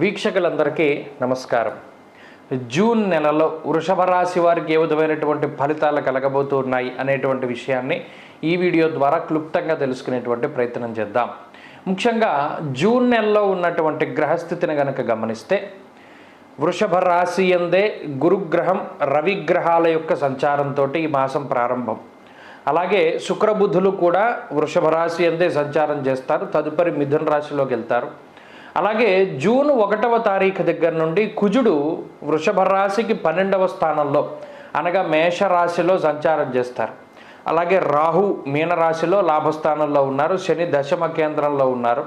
వీక్షకులందరికీ నమస్కారం. జూన్ నెలలో వృషభ రాశి వారికి ఏ విధమైనటువంటి ఫలితాలు కలగబోతున్నాయి అనేటువంటి విషయాన్ని ఈ వీడియో ద్వారా క్లుప్తంగా తెలుసుకునేటువంటి ప్రయత్నం చేద్దాం. ముఖ్యంగా జూన్ నెలలో ఉన్నటువంటి గ్రహస్థితిని గనక గమనిస్తే వృషభ రాశి ఎందే గురుగ్రహం రవిగ్రహాల యొక్క సంచారంతో ఈ మాసం ప్రారంభం. అలాగే శుక్రబుధులు కూడా వృషభ రాశి ఎందే సంచారం చేస్తారు. తదుపరి మిథున రాశిలోకి వెళ్తారు. అలాగే జూన్ ఒకటవ తారీఖు దగ్గర నుండి కుజుడు వృషభ రాశికి పన్నెండవ స్థానంలో అనగా మేష రాశిలో సంచారం చేస్తారు. అలాగే రాహు మీనరాశిలో లాభస్థానంలో ఉన్నారు శని దశమ కేంద్రంలో ఉన్నారు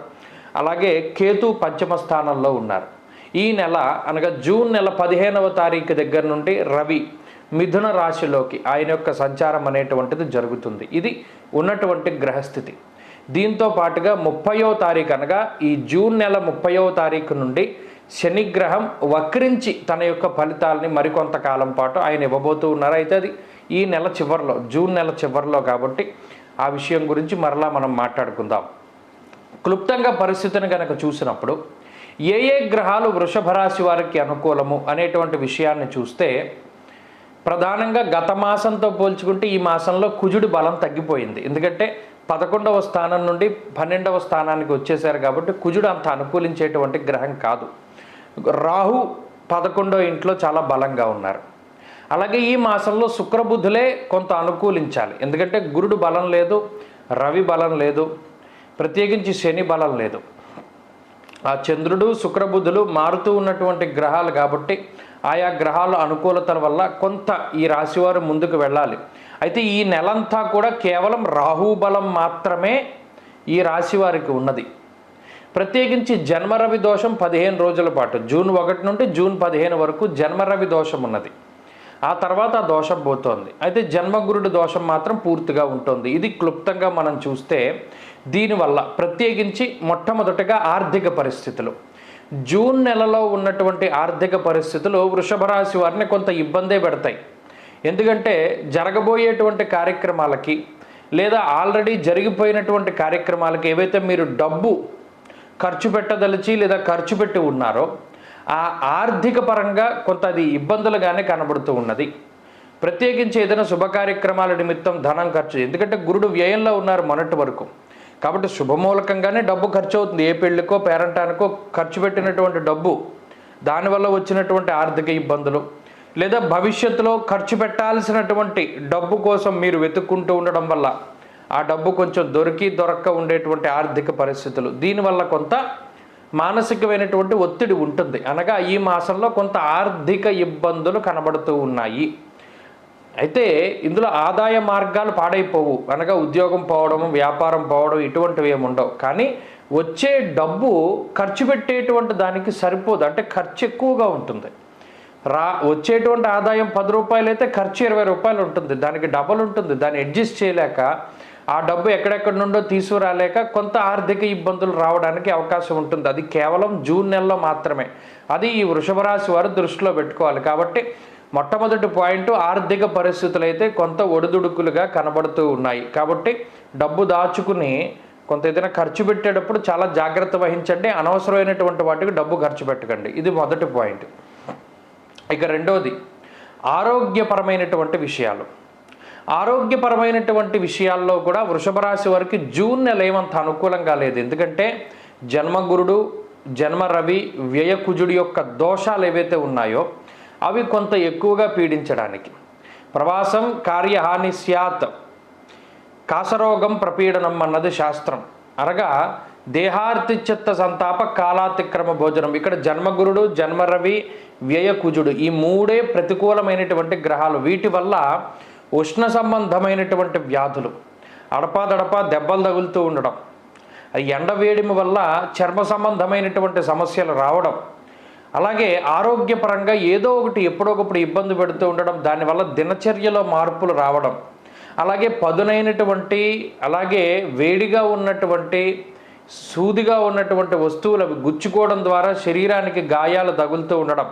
అలాగే కేతు పంచమ స్థానంలో ఉన్నారు. ఈ నెల అనగా జూన్ నెల పదిహేనవ తారీఖు దగ్గర నుండి రవి మిథున రాశిలోకి ఆయన యొక్క సంచారం అనేటువంటిది జరుగుతుంది. ఇది ఉన్నటువంటి గ్రహస్థితి. దీంతో పాటుగా ముప్పయో తారీఖు అనగా ఈ జూన్ నెల ముప్పయో తారీఖు నుండి శనిగ్రహం వక్రించి తన యొక్క ఫలితాలని మరికొంతకాలం పాటు ఆయన ఇవ్వబోతూ ఉన్నారు. అయితే అది ఈ నెల చివరిలో జూన్ నెల చివరిలో కాబట్టి ఆ విషయం గురించి మరలా మనం మాట్లాడుకుందాం. క్లుప్తంగా పరిస్థితిని కనుక చూసినప్పుడు ఏ ఏ గ్రహాలు వృషభ రాశి వారికి అనుకూలము అనేటువంటి విషయాన్ని చూస్తే ప్రధానంగా గత మాసంతో పోల్చుకుంటే ఈ మాసంలో కుజుడి బలం తగ్గిపోయింది. ఎందుకంటే పదకొండవ స్థానం నుండి పన్నెండవ స్థానానికి వచ్చేసారు కాబట్టి కుజుడు అంత అనుకూలించేటువంటి గ్రహం కాదు. రాహు పదకొండో ఇంట్లో చాలా బలంగా ఉన్నారు. అలాగే ఈ మాసంలో శుక్రబుద్ధులే కొంత అనుకూలించాలి. ఎందుకంటే గురుడు బలం లేదు రవి బలం లేదు ప్రత్యేకించి శని బలం లేదు. ఆ చంద్రుడు శుక్రబుధులు మారుతూ ఉన్నటువంటి గ్రహాలు కాబట్టి ఆయా గ్రహాల అనుకూలతల వల్ల కొంత ఈ రాశివారు ముందుకు వెళ్ళాలి. అయితే ఈ నెలంతా కూడా కేవలం రాహుబలం మాత్రమే ఈ రాశి వారికి ఉన్నది. ప్రత్యేకించి జన్మరవి దోషం పదిహేను రోజుల పాటు జూన్ ఒకటి నుండి జూన్ పదిహేను వరకు జన్మరవి దోషం ఉన్నది. ఆ తర్వాత ఆ దోషం పోతోంది. అయితే జన్మగురుడు దోషం మాత్రం పూర్తిగా ఉంటుంది. ఇది క్లుప్తంగా మనం చూస్తే దీనివల్ల ప్రత్యేకించి మొట్టమొదటగా ఆర్థిక పరిస్థితులు. జూన్ నెలలో ఉన్నటువంటి ఆర్థిక పరిస్థితులు వృషభ రాశి వారిని కొంత ఇబ్బందే పెడతాయి. ఎందుకంటే జరగబోయేటువంటి కార్యక్రమాలకి లేదా ఆల్రెడీ జరిగిపోయినటువంటి కార్యక్రమాలకి ఏవైతే మీరు డబ్బు ఖర్చు పెట్టదలిచి లేదా ఖర్చు పెట్టి ఉన్నారో ఆ ఆర్థిక పరంగా కొంత అది ఇబ్బందులుగానే కనబడుతూ ఉన్నది. ప్రత్యేకించి ఏదైనా శుభ కార్యక్రమాల నిమిత్తం ధనం ఖర్చు ఎందుకంటే గురుడు వ్యయంలో ఉన్నారు మొన్నటి వరకు. కాబట్టి శుభమూలకంగానే డబ్బు ఖర్చు అవుతుంది. ఏ పెళ్ళికో పేరంటానికో ఖర్చు పెట్టినటువంటి డబ్బు దానివల్ల వచ్చినటువంటి ఆర్థిక ఇబ్బందులు లేదా భవిష్యత్తులో ఖర్చు పెట్టాల్సినటువంటి డబ్బు కోసం మీరు వెతుక్కుంటూ ఉండడం వల్ల ఆ డబ్బు కొంచెం దొరికి దొరక్క ఉండేటువంటి ఆర్థిక పరిస్థితులు. దీనివల్ల కొంత మానసికమైనటువంటి ఒత్తిడి ఉంటుంది. అనగా ఈ మాసంలో కొంత ఆర్థిక ఇబ్బందులు కనబడుతూ ఉన్నాయి. అయితే ఇందులో ఆదాయ మార్గాలు పాడైపోవు. అనగా ఉద్యోగం పోవడం వ్యాపారం పోవడం ఇటువంటివి ఏమి ఉండవు. కానీ వచ్చే డబ్బు ఖర్చు పెట్టేటువంటి దానికి సరిపోదు. అంటే ఖర్చు ఎక్కువగా ఉంటుంది. రా వచ్చేటువంటి ఆదాయం పది రూపాయలు అయితే ఖర్చు ఇరవై రూపాయలు ఉంటుంది. దానికి డబల్ ఉంటుంది. దాన్ని అడ్జస్ట్ చేయలేక ఆ డబ్బు ఎక్కడెక్కడి నుండో తీసుకురాలేక కొంత ఆర్థిక ఇబ్బందులు రావడానికి అవకాశం ఉంటుంది. అది కేవలం జూన్ నెలలో మాత్రమే. అది ఈ వృషభ రాశి వారు దృష్టిలో పెట్టుకోవాలి. కాబట్టి మొట్టమొదటి పాయింట్ ఆర్థిక పరిస్థితులు అయితే కొంత ఒడిదుడుకులుగా కనబడుతూ ఉన్నాయి. కాబట్టి డబ్బు దాచుకుని కొంత ఏదైనా ఖర్చు పెట్టేటప్పుడు చాలా జాగ్రత్త వహించండి. అనవసరమైనటువంటి వాటికి డబ్బు ఖర్చు పెట్టకండి. ఇది మొదటి పాయింట్. ఇక రెండోది ఆరోగ్యపరమైనటువంటి విషయాలు. ఆరోగ్యపరమైనటువంటి విషయాల్లో కూడా వృషభ రాశి వారికి జూన్ నెల ఏమంత అనుకూలంగా లేదు. ఎందుకంటే జన్మగురుడు జన్మ రవి వ్యయకుజుడి యొక్క దోషాలు ఏవైతే ఉన్నాయో అవి కొంత ఎక్కువగా పీడించడానికి. ప్రవాసం కార్యహాని స్యాత్ కాసరోగం ప్రపీడనం అన్నది శాస్త్రం. అనగా దేహార్తి చిత్త సంతాప కాలాతిక్రమ భోజనం. ఇక్కడ జన్మగురుడు జన్మరవి వ్యయకుజుడు ఈ మూడే ప్రతికూలమైనటువంటి గ్రహాలు. వీటి వల్ల ఉష్ణ సంబంధమైనటువంటి వ్యాధులు అడపాదడపా దెబ్బలు తగులుతూ ఉండడం ఎండ వేడిమి వల్ల చర్మ సంబంధమైనటువంటి సమస్యలు రావడం అలాగే ఆరోగ్యపరంగా ఏదో ఒకటి ఎప్పుడొకప్పుడు ఇబ్బంది పెడుతూ ఉండడం దానివల్ల దినచర్యలో మార్పులు రావడం అలాగే పదునైనటువంటి అలాగే వేడిగా ఉన్నటువంటి సూదిగా ఉన్నటువంటి వస్తువులు గుచ్చుకోవడం ద్వారా శరీరానికి గాయాలు తగులుతూ ఉండడం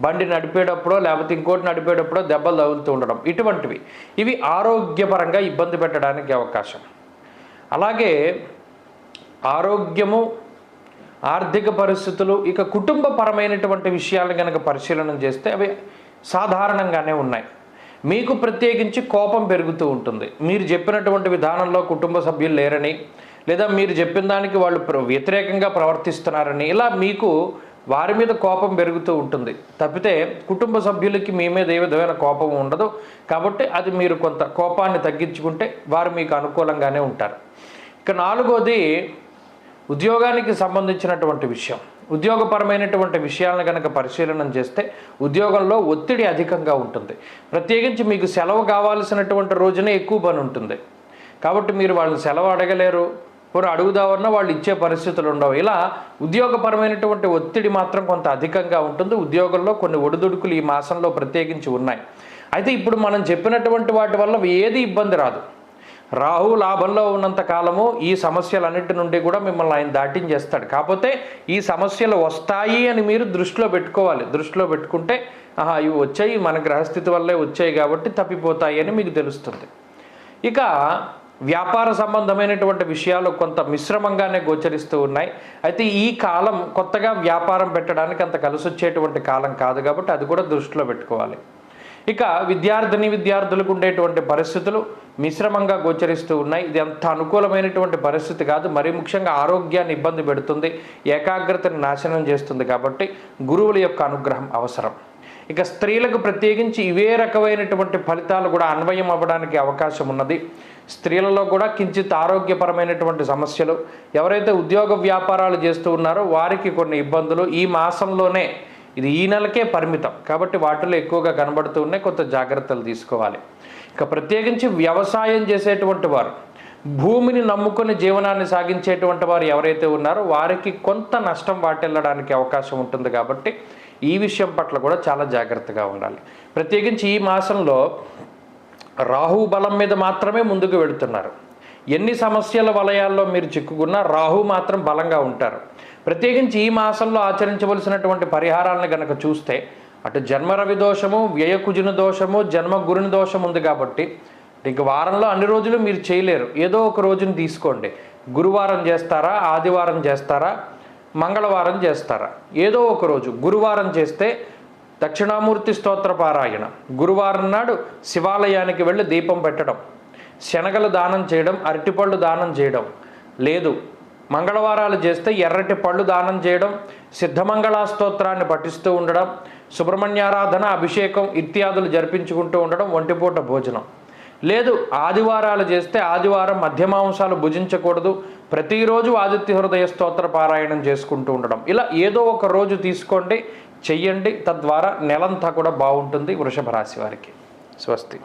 బండి నడిపేటప్పుడో లేకపోతే ఇంకోటి నడిపేటప్పుడో దెబ్బలు తగులుతూ ఉండడం ఇటువంటివి. ఇవి ఆరోగ్యపరంగా ఇబ్బంది పెట్టడానికి అవకాశం. అలాగే ఆరోగ్యము ఆర్థిక పరిస్థితులు ఇక కుటుంబపరమైనటువంటి విషయాలను కనుక పరిశీలన చేస్తే అవి సాధారణంగానే ఉన్నాయి. మీకు ప్రత్యేకించి కోపం పెరుగుతూ ఉంటుంది. మీరు చెప్పినటువంటి విధానంలో కుటుంబ సభ్యులు లేరని లేదా మీరు చెప్పిన దానికి వాళ్ళు వ్యతిరేకంగా ప్రవర్తిస్తున్నారని ఇలా మీకు వారి మీద కోపం పెరుగుతూ ఉంటుంది. తప్పితే కుటుంబ సభ్యులకి మీ మీద ఏ విధమైన కోపం ఉండదు. కాబట్టి అది మీరు కొంత కోపాన్ని తగ్గించుకుంటే వారు మీకు అనుకూలంగానే ఉంటారు. ఇక నాలుగోది ఉద్యోగానికి సంబంధించినటువంటి విషయం. ఉద్యోగపరమైనటువంటి విషయాలను కనుక పరిశీలన చేస్తే ఉద్యోగంలో ఒత్తిడి అధికంగా ఉంటుంది. ప్రత్యేకించి మీకు సెలవు కావాల్సినటువంటి రోజునే ఎక్కువ పని ఉంటుంది. కాబట్టి మీరు వాళ్ళని సెలవు అడగలేరు. కొన్ని అడుగుదామన్నా వాళ్ళు ఇచ్చే పరిస్థితులు ఉండవు. ఇలా ఉద్యోగపరమైనటువంటి ఒత్తిడి మాత్రం కొంత అధికంగా ఉంటుంది. ఉద్యోగంలో కొన్ని ఒడిదుడుకులు ఈ మాసంలో ప్రత్యేకించి ఉన్నాయి. అయితే ఇప్పుడు మనం చెప్పినటువంటి వాటి వల్ల ఏది ఇబ్బంది రాదు. రాహు లాభంలో ఉన్నంత కాలము ఈ సమస్యలన్నిటి నుండి కూడా మిమ్మల్ని ఆయన దాటించేస్తాడు కాకపోతే ఈ సమస్యలు వస్తాయి అని మీరు దృష్టిలో పెట్టుకోవాలి. దృష్టిలో పెట్టుకుంటే ఆహా ఇవి వచ్చాయి. మన గ్రహస్థితి వల్లే వచ్చాయి కాబట్టి తప్పిపోతాయి అని మీకు తెలుస్తుంది. ఇక వ్యాపార సంబంధమైనటువంటి విషయాలు కొంత మిశ్రమంగానే గోచరిస్తూ ఉన్నాయి. అయితే ఈ కాలం కొత్తగా వ్యాపారం పెట్టడానికి అంత కలిసి వచ్చేటువంటి కాలం కాదు కాబట్టి అది కూడా దృష్టిలో పెట్టుకోవాలి. ఇక విద్యార్థిని విద్యార్థులకు ఉండేటువంటి పరిస్థితులు మిశ్రమంగా గోచరిస్తూ ఉన్నాయి. ఇది అంత అనుకూలమైనటువంటి పరిస్థితి కాదు. మరీ ముఖ్యంగా ఆరోగ్యాన్ని ఇబ్బంది పెడుతుంది. ఏకాగ్రతను నాశనం చేస్తుంది కాబట్టి గురువుల యొక్క అనుగ్రహం అవసరం. ఇక స్త్రీలకు ప్రత్యేకించి ఇవే రకమైనటువంటి ఫలితాలు కూడా అన్వయం అవ్వడానికి అవకాశం ఉన్నది. స్త్రీలలో కూడా కించిత్ ఆరోగ్యపరమైనటువంటి సమస్యలు. ఎవరైతే ఉద్యోగ వ్యాపారాలు చేస్తూ ఉన్నారో వారికి కొన్ని ఇబ్బందులు. ఈ మాసంలోనే ఇది ఈ నెలకే పరిమితం. కాబట్టి వాటిలో ఎక్కువగా కనబడుతూ ఉన్నాయి. కొంత జాగ్రత్తలు తీసుకోవాలి. ఇక ప్రత్యేకించి వ్యవసాయం చేసేటువంటి వారు భూమిని నమ్ముకొని జీవనాన్ని సాగించేటువంటి వారు ఎవరైతే ఉన్నారో వారికి కొంత నష్టం వాటిల్లడానికి అవకాశం ఉంటుంది కాబట్టి ఈ విషయం పట్ల కూడా చాలా జాగ్రత్తగా ఉండాలి. ప్రత్యేకించి ఈ మాసంలో రాహు బలం మీద మాత్రమే ముందుకు వెళుతున్నారు. ఎన్ని సమస్యల వలయాల్లో మీరు చిక్కుకున్నా రాహు మాత్రం బలంగా ఉంటారు. ప్రత్యేకించి ఈ మాసంలో ఆచరించవలసినటువంటి పరిహారాలను గనక చూస్తే అటు జన్మరవి దోషము వ్యయకుజున దోషము జన్మ గురుని దోషం ఉంది కాబట్టి ఇంక వారంలో అన్ని రోజులు మీరు చేయలేరు. ఏదో ఒక రోజుని తీసుకోండి. గురువారం చేస్తారా ఆదివారం చేస్తారా మంగళవారం చేస్తారా? ఏదో ఒక రోజు గురువారం చేస్తే దక్షిణామూర్తి స్తోత్ర పారాయణ. గురువారం నాడు శివాలయానికి వెళ్ళి దీపం పెట్టడం శనగలు దానం చేయడం అరటిపళ్ళు దానం చేయడం. లేదు మంగళవారాలు చేస్తే ఎర్రటి పళ్ళు దానం చేయడం సిద్ధమంగళా స్తోత్రాన్ని పఠిస్తూ ఉండడం సుబ్రహ్మణ్యారాధన అభిషేకం ఇత్యాదులు జరిపించుకుంటూ ఉండడం ఒంటిపూట భోజనం. లేదు ఆదివారాలు చేస్తే ఆదివారం మధ్యమాంసాలు భుజించకూడదు ప్రతిరోజు ఆదిత్య హృదయ స్తోత్ర పారాయణం చేసుకుంటూ ఉండడం. ఇలా ఏదో ఒక రోజు తీసుకోండి చెయ్యండి. తద్వారా నెలంతా కూడా బాగుంటుంది వృషభ రాశి వారికి. స్వస్తి.